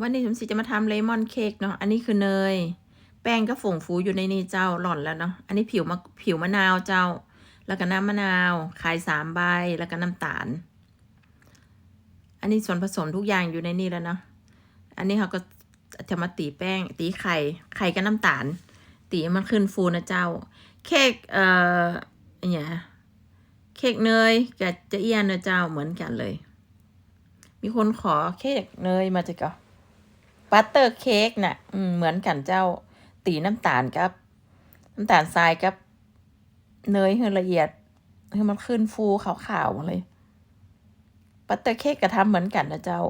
วันนี้สมศรีจะมาทำเลมอนเค้กเนาะ อันนี้คือเนย แป้งก็ฝงฟูอยู่ในนี่เจ้าหล่อนแล้วเนาะ อันนี้ผิวมะผิวมะนาวเจ้า แล้วก็น้ำมะนาวไข่สามใบ แล้วก็น้ำตาล อันนี้ส่วนผสมทุกอย่างอยู่ในนี่แล้วเนาะ อันนี้เขาก็จะมาตีแป้ง ตีไข่ ไข่กับน้ำตาล ตีมันขึ้นฟูนะเจ้า เค้กเอ่ออเนี่ยเค้กเนยกับจะเอียนนะเจ้าเหมือนกันเลย มีคนขอเค้กเนยมาจากก็ บัตเตอร์เค้กน่ะอืมเหมือนกันเจ้าตีน้ำตาลกับ น้ำตาลทรายกับ เนยให้ละเอียดให้มันขึ้นฟูขาวๆเลยบัตเตอร์เค้กก็ทำเหมือนกันนะเจ้า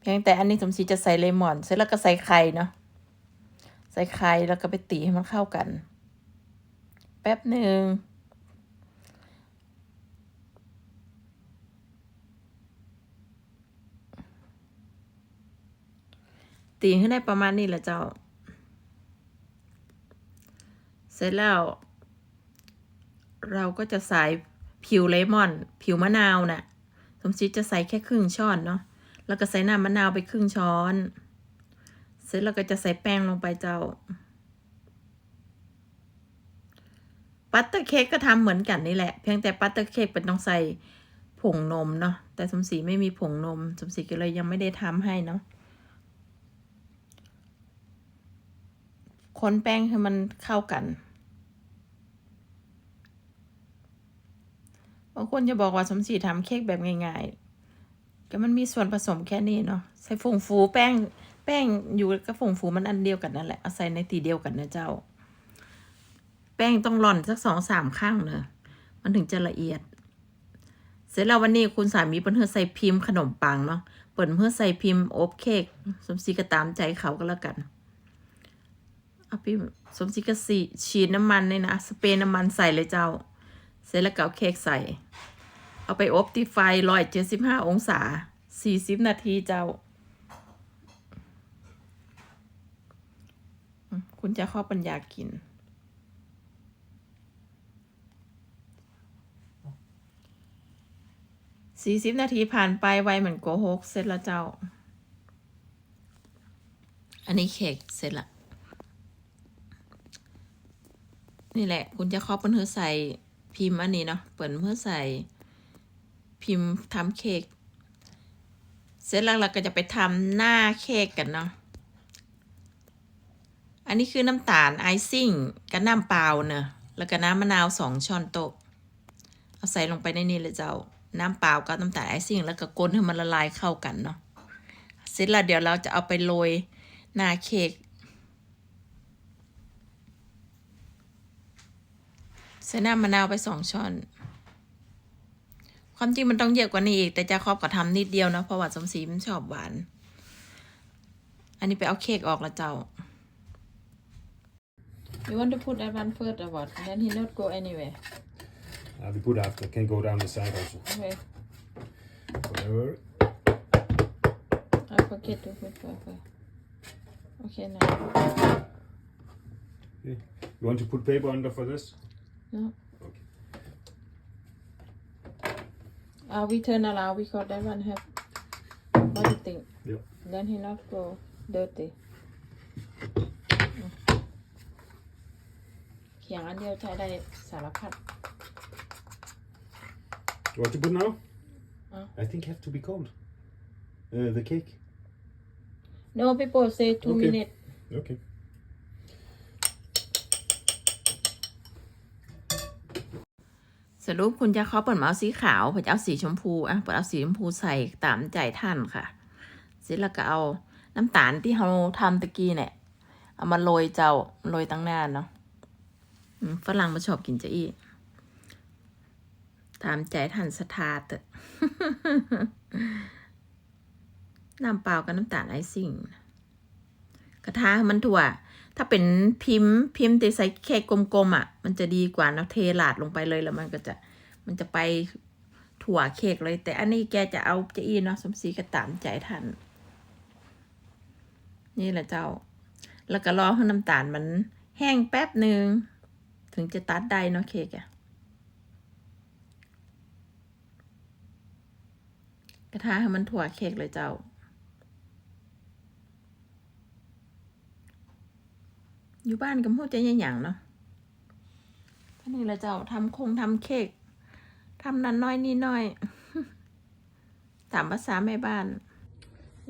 เพียงแต่อันนี้สมศรีจะใส่เลมอน เสร็จแล้วก็ใส่ไข่เนาะใส่ไข่แล้วก็ไปตีให้มันเข้ากัน แป๊บหนึ่ง ตีให้ได้ประมาณนี้แหละเจ้า เสร็จแล้ว เราก็จะใส่ผิวเลมอน ผิวมะนาวน่ะ สมชิดจะใส่แค่ครึ่งช้อนเนาะ แล้วก็ใส่น้ำมะนาวไปครึ่งช้อน เสร็จแล้วก็จะใส่แป้งลงไปเจ้า ปัตเตอร์เค้กก็ทำเหมือนกันนี่แหละ เพียงแต่ปัตเตอร์เค้กเป็นต้องใส่ผงนมเนาะ แต่สมศรีไม่มีผงนม สมศรีก็เลยยังไม่ได้ทำให้เนาะ คนแป้งให้มันเข้ากันบางคนจะบอกว่าสมศรีทำเค้กแบบง่ายๆก็มันมีส่วนผสมแค่นี้เนาะใส่ผงฟูแป้ง แป้งอยู่กับผงฟูมันอันเดียวกันนั่นแหละเอาใส่ในตีเดียวกันนะเจ้า แป้งต้องร่อนสักสองสามข้างเนอะมันถึงจะละเอียด เสร็จแล้ววันนี้คุณสามีเปิ้นเพื่อใส่พิมพ์ขนมปังเนาะเปิ่นเพื่อใส่พิมพ์อบเค้กสมศรีก็ตามใจเขาก็แล้วกัน อาพิสมศรีกสีฉีดน้ำมันเลยนะ สเปรย์น้ำมันใส่เลยเจ้า เสร็จแล้วก็เอาเค้กใส่ เอาไปอบที่ไฟร้อยเจ็ดสิบห้าองศาสี่สิบนาทีเจ้า คุณจะข้าปัญญากิน สี่สิบนาทีผ่านไปไวเหมือนโกหก เสร็จแล้วเจ้า อันนี้เค้กเสร็จละ นี่แหละ คุณจะครอบเปิ้นเพื่อใส่พิมพ์อันนี้เนาะเปิดเพื่อใส่พิมพ์ทำเค้กเสร็จแล้วเราก็จะไปทำหน้าเค้กกันเนาะอันนี้คือน้ำตาลไอซิ่งกับน้ำเปล่าเนอะแล้วก็น้ำมะนาวสองช้อนโต๊ะเอาใส่ลงไปในนี้เลยเจ้า น้ำเปล่ากับน้ำตาลไอซิ่ง แล้วก็คนให้มันละลายเข้ากันเนาะเสร็จแล้วเดี๋ยวเราจะเอาไปโรยหน้าเค้ก ส่น้ำมะนาวไปสองช้อน ความจริงมันต้องเยอะกว่านี้อีก แต่จะครอบก็ทำนิดเดียวนะเพราะว่าสมศรีมันชอบหวาน อันนี้ไปเอาเค้กออกแล้วเจ้า You want to put that one first or what? Then he not go anywhere. Uh, we put after can go down the side also. Okay. Whatever. I forget to put pepper. Okay now. Okay. You want to put paper under for this? No. Okay. Uh, we turn around because that one have. What do you think? Yeah. Then he not go dirty. เขียงอันเดียวใช้ได้สารพัด You want to put now? Uh. I think have to be cold. Uh, the cake. No people say two Okay. minutes Okay. สรุปคุณจะเขาเปิดมาเอาสีขาวเปิดเอาสีชมพูอะเปิดเอาสีชมพูใส่ตามใจท่านค่ะเสร็จแล้วก็เอาน้ำตาลที่เราทำตะกี้เนี่ย เอามาโรยเจ้าโรยตั้งหน้าเนาะฝรั่งมาชอบกินจะอีตามใจท่านสถาเถอะน้ำเปล่ากับน้ำตาลไอซิ่ง กระทะมันถั่ว ถ้าเป็นพิมพ์พิมพ์ตีใส่เค้กกลมๆอะ มันจะดีกว่านะเทหลาดลงไปเลยแล้วมันก็จะมันจะไปถั่วเค้กเลย แต่อันนี้แกจะเอาจะอีเนาะสมศรีก็ตามใจทัน นี่แหละเจ้า แล้วก็รอให้น้ำตาลมันแห้งแป๊บหนึ่งถึงจะตัดได้เนาะเค้กอะกระทะให้มันถั่วเค้กเลยเจ้า อยู่บ้านกับพูดใจยังหยังเนาะท่านี่ละเจ้าทำคงทำเค้กทำนั้นน้อยนี่น้อย ตามภาษาแม่บ้าน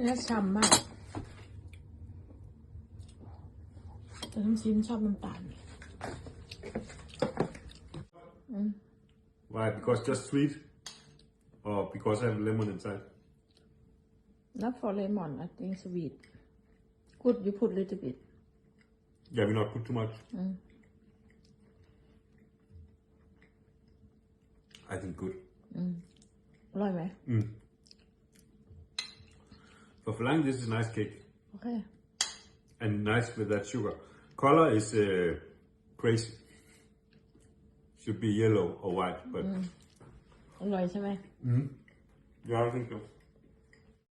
และช้ำมากแต่ทั้งชิ้นชอบน้ำตาล Why? Because just sweet? Or because I have lemon inside? not for lemon I think sweet good you put little bit Yeah, we not put too much. I think good. อร่อยไหม For flying, this is nice cake โอเค and nice with that sugar. Color is uh, crazy. Should be yellow or white, but อร่อยใช่ไหม yeah, I think so.